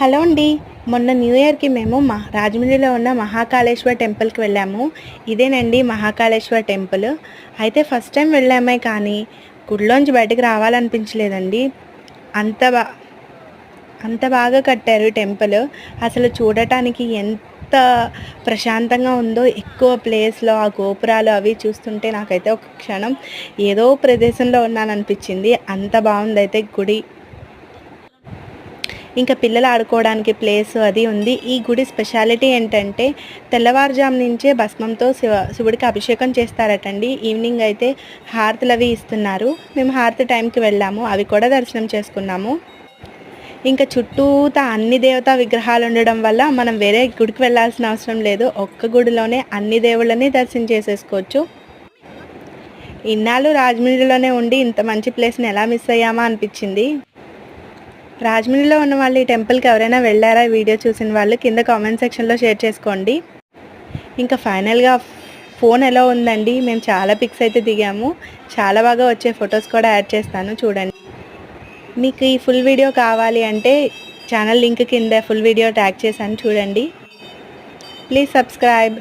Hello అండి. మొన్న new ఇయర్కి మేము మా రాజమండ్రిలో ఉన్న మహాకాళేశ్వర టెంపుల్కి వెళ్ళాము. ఇదేనండి మహాకాళేశ్వర టెంపుల్. అయితే ఫస్ట్ టైం వెళ్ళామే కానీ గుడిలోంచి బయటకు రావాలనిపించలేదండి. అంత బా అంత బాగా కట్టారు టెంపుల్. అసలు చూడటానికి ఎంత ప్రశాంతంగా ఉందో ఎక్కువ ప్లేస్లో ఆ గోపురాలు అవి చూస్తుంటే నాకైతే ఒక క్షణం ఏదో ప్రదేశంలో ఉన్నాననిపించింది. అంత బాగుంది అయితే గుడి. ఇంకా పిల్లలు ఆడుకోవడానికి ప్లేస్ అది ఉంది. ఈ గుడి స్పెషాలిటీ ఏంటంటే తెల్లవారుజాము నుంచే భస్మంతో శివ శివుడికి అభిషేకం చేస్తారటండి. ఈవినింగ్ అయితే హారతులు అవి ఇస్తున్నారు. మేము హారతి టైంకి వెళ్ళాము. అవి కూడా దర్శనం చేసుకున్నాము. ఇంకా చుట్టూతా అన్ని దేవతా విగ్రహాలు ఉండడం వల్ల మనం వేరే గుడికి వెళ్ళాల్సిన అవసరం లేదు. ఒక్క గుడిలోనే అన్ని దేవుళ్ళని దర్శనం చేసేసుకోవచ్చు. ఇన్నాళ్ళు రాజమండ్రిలోనే ఉండి ఇంత మంచి ప్లేస్ని ఎలా మిస్ అయ్యామా అనిపించింది. రాజమండ్రిలో ఉన్న వాళ్ళు ఈ టెంపుల్కి ఎవరైనా వెళ్ళారా? వీడియో చూసిన వాళ్ళు కింద కామెంట్ సెక్షన్లో షేర్ చేసుకోండి. ఇంకా ఫైనల్గా ఫోన్ ఎలా ఉందండి? మేము చాలా పిక్స్ అయితే దిగాము. చాలా బాగా వచ్చే ఫొటోస్ కూడా యాడ్ చేస్తాను. చూడండి. మీకు ఈ ఫుల్ వీడియో కావాలి అంటే ఛానల్ లింక్ కింద ఫుల్ వీడియో ట్యాగ్ చేశాను. చూడండి. Please subscribe.